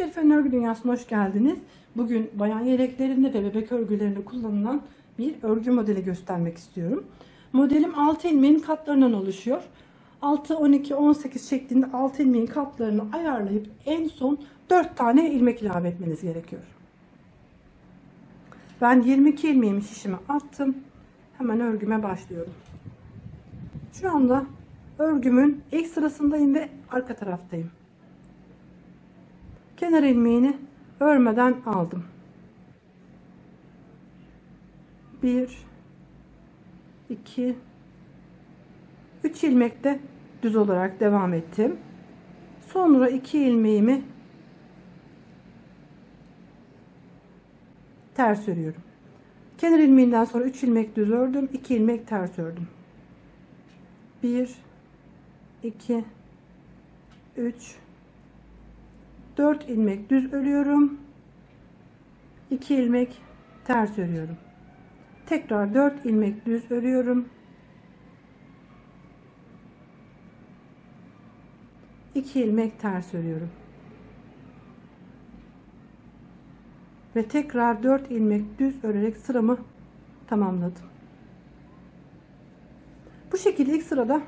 Şerife'nin örgü dünyasına hoş geldiniz. Bugün bayan yeleklerinde ve bebek örgülerinde kullanılan bir örgü modeli göstermek istiyorum. Modelim 6 ilmeğin katlarından oluşuyor. 6, 12, 18 şeklinde 6 ilmeğin katlarını ayarlayıp en son 4 tane ilmek ilave etmeniz gerekiyor. Ben 22 ilmeğimi şişime attım. Hemen örgüme başlıyorum. Şu anda örgümün ilk sırasındayım ve arka taraftayım. Kenar ilmeğini örmeden aldım. 1 2 3 ilmekte düz olarak devam ettim. Sonra 2 ilmeğimi ters örüyorum. Kenar ilmeğinden sonra 3 ilmek düz ördüm, 2 ilmek ters ördüm. 1 2 3 4 ilmek düz örüyorum. 2 ilmek ters örüyorum. Tekrar 4 ilmek düz örüyorum. 2 ilmek ters örüyorum. Ve tekrar 4 ilmek düz örerek sıramı tamamladım. Bu şekilde ilk sırada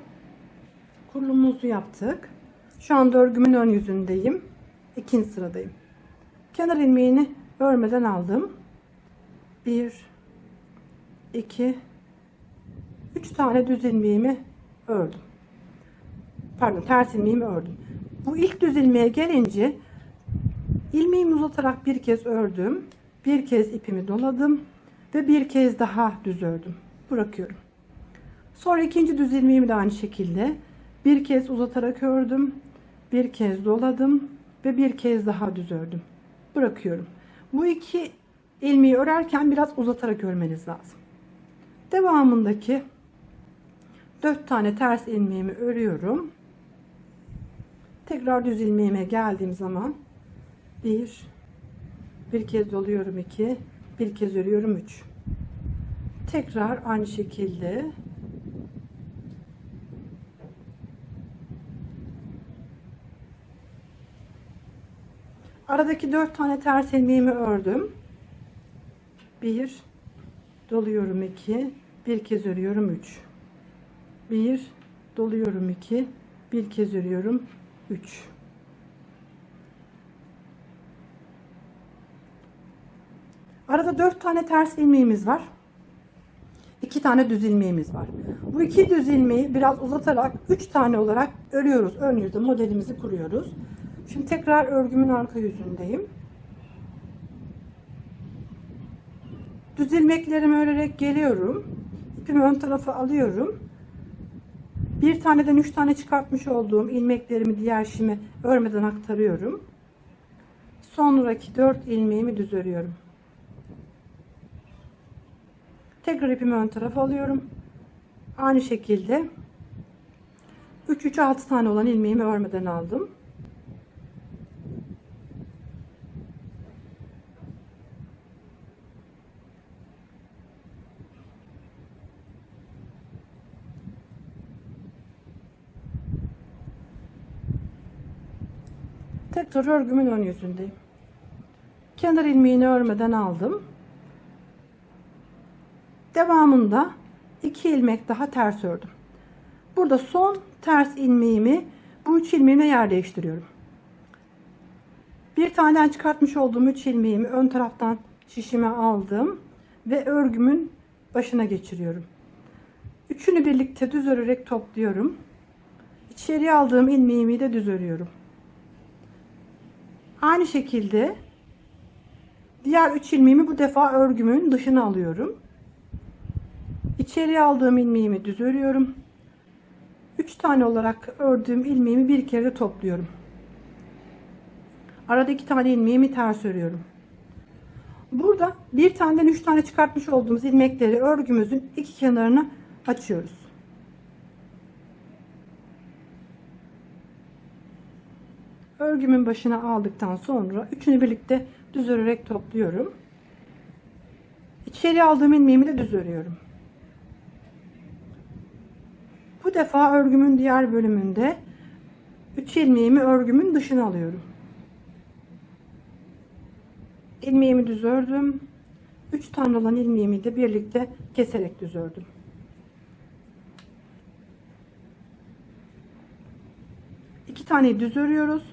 kurulumumuzu yaptık. Şu anda örgümün ön yüzündeyim. İkinci sıradayım. Kenar ilmeğini örmeden aldım. 1 2 3 tane düz ilmeğimi ördüm. Pardon, ters ilmeğimi ördüm. Bu ilk düz ilmeğe gelince ilmeğimi uzatarak bir kez ördüm. Bir kez ipimi doladım ve bir kez daha düz ördüm. Bırakıyorum. Sonra ikinci düz ilmeğimi de aynı şekilde bir kez uzatarak ördüm. Bir kez doladım ve bir kez daha düz ördüm. Bırakıyorum. Bu iki ilmeği örerken biraz uzatarak örmeniz lazım. Devamındaki 4 tane ters ilmeğimi örüyorum. Tekrar düz ilmeğime geldiğim zaman 1 bir kez doluyorum 2 bir kez örüyorum 3 tekrar aynı şekilde aradaki 4 tane ters ilmeğimi ördüm 1 doluyorum 2 bir kez örüyorum 3 1 doluyorum 2 bir kez örüyorum 3 Arada 4 tane ters ilmeğimiz var. 2 tane düz ilmeğimiz var. Bu iki düz ilmeği biraz uzatarak 3 tane olarak örüyoruz. Ön yüzde modelimizi kuruyoruz. Şimdi tekrar örgümün arka yüzündeyim. Düz ilmeklerimi örerek geliyorum. İpimi ön tarafa alıyorum. Bir taneden 3 tane çıkartmış olduğum ilmeklerimi diğer şime örmeden aktarıyorum. Sonraki 4 ilmeğimi düz örüyorum. Tekrar ipimi ön tarafa alıyorum. Aynı şekilde 3 3 6 tane olan ilmeğimi örmeden aldım. Tekrar örgümün ön yüzündeyim. Kenar ilmeğini örmeden aldım. Devamında 2 ilmek daha ters ördüm. Burada son ters ilmeğimi bu 3 ilmeğine yer değiştiriyorum. Bir taneden çıkartmış olduğum 3 ilmeğimi ön taraftan şişime aldım ve örgümün başına geçiriyorum. Üçünü birlikte düz örerek topluyorum. İçeriye aldığım ilmeğimi de düz örüyorum. Aynı şekilde diğer 3 ilmeğimi bu defa örgümün dışına alıyorum. İçeriye aldığım ilmeğimi düz örüyorum. 3 tane olarak ördüğüm ilmeğimi bir kere de topluyorum. Arada 2 tane ilmeğimi ters örüyorum. Burada bir taneden 3 tane çıkartmış olduğumuz ilmekleri örgümüzün iki kenarına açıyoruz. Örgümün başına aldıktan sonra üçünü birlikte düz örerek topluyorum. İçeri aldığım ilmeğimi de düz örüyorum. Bu defa örgümün diğer bölümünde 3 ilmeğimi örgümün dışına alıyorum. ilmeğimi düz ördüm. 3 tane olan ilmeğimi de birlikte keserek düz ördüm. İki tane düz örüyoruz.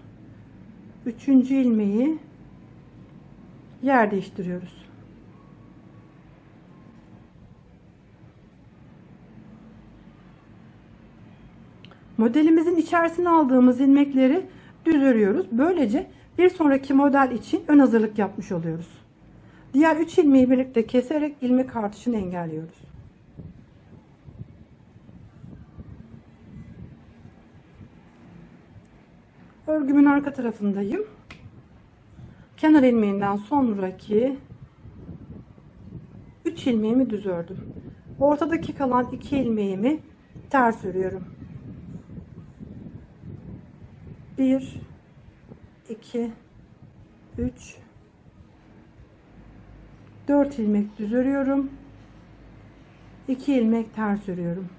Üçüncü ilmeği yer değiştiriyoruz. Modelimizin içerisine aldığımız ilmekleri düz örüyoruz. Böylece bir sonraki model için ön hazırlık yapmış oluyoruz. Diğer 3 ilmeği birlikte keserek ilmek artışını engelliyoruz. Örgümün arka tarafındayım. Kenar ilmeğinden sonraki 3 ilmeğimi düz ördüm. Ortadaki kalan 2 ilmeğimi ters örüyorum. 1 2 3 4 ilmek düz örüyorum. 2 ilmek ters örüyorum.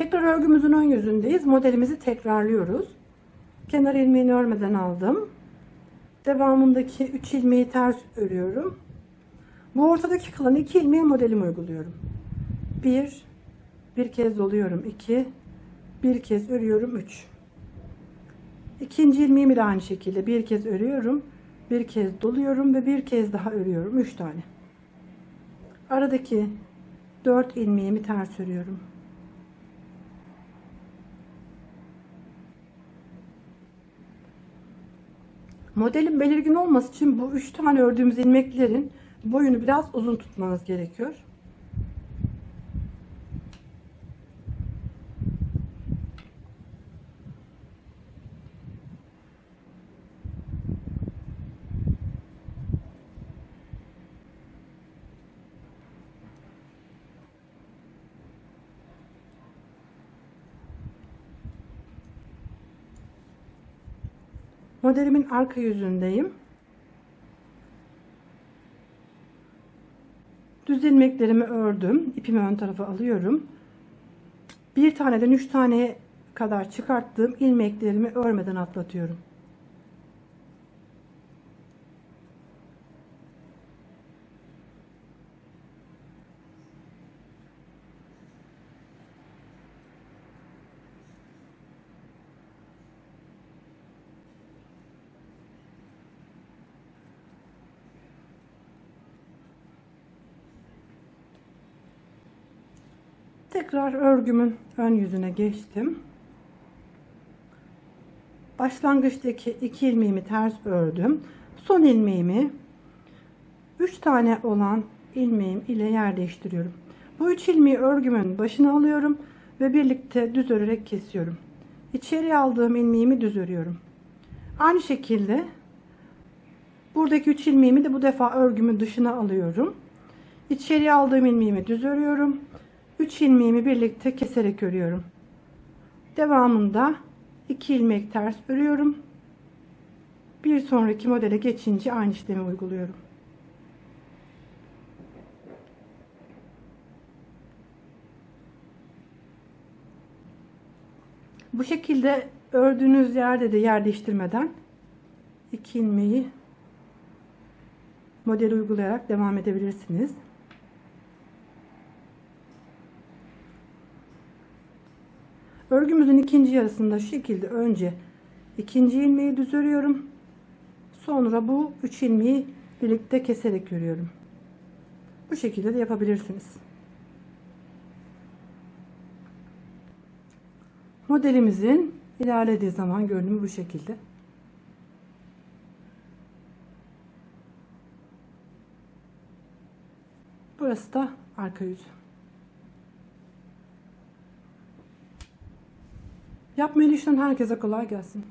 Tekrar örgümüzün ön yüzündeyiz. Modelimizi tekrarlıyoruz. Kenar ilmeğini örmeden aldım. Devamındaki 3 ilmeği ters örüyorum. Bu ortadaki kalan 2 ilmeği modelimi uyguluyorum. 1 bir kez doluyorum. 2 bir kez örüyorum. 3 İkinci ilmeğimi de aynı şekilde bir kez örüyorum. Bir kez doluyorum ve bir kez daha örüyorum. 3 tane. Aradaki 4 ilmeğimi ters örüyorum. Modelin belirgin olması için bu üç tane ördüğümüz ilmeklerin boyunu biraz uzun tutmanız gerekiyor. Modelimin arka yüzündeyim. Düz ilmeklerimi ördüm. İpimi ön tarafa alıyorum. Bir taneden üç tane kadar çıkarttığım ilmeklerimi örmeden atlatıyorum. Tekrar örgümün ön yüzüne geçtim. Başlangıçtaki iki ilmeğimi ters ördüm. Son ilmeğimi 3 tane olan ilmeğim ile yer değiştiriyorum. Bu 3 ilmeği örgümün başına alıyorum ve birlikte düz örerek kesiyorum. İçeri aldığım ilmeğimi düz örüyorum. Aynı şekilde buradaki 3 ilmeğimi de bu defa örgümün dışına alıyorum. İçeri aldığım ilmeğimi düz örüyorum. 3 ilmeğimi birlikte keserek örüyorum. Devamında 2 ilmek ters örüyorum. Bir sonraki modele geçince aynı işlemi uyguluyorum. Bu şekilde ördüğünüz yerde de yer değiştirmeden 2 ilmeği model uygulayarak devam edebilirsiniz. Örgümüzün ikinci yarısında şu şekilde önce ikinci ilmeği düz örüyorum. Sonra bu üç ilmeği birlikte keserek örüyorum. Bu şekilde de yapabilirsiniz. Modelimizin ilerlediği zaman görünümü bu şekilde. Burası da arka yüzü. Yapmayı düşünen herkese kolay gelsin.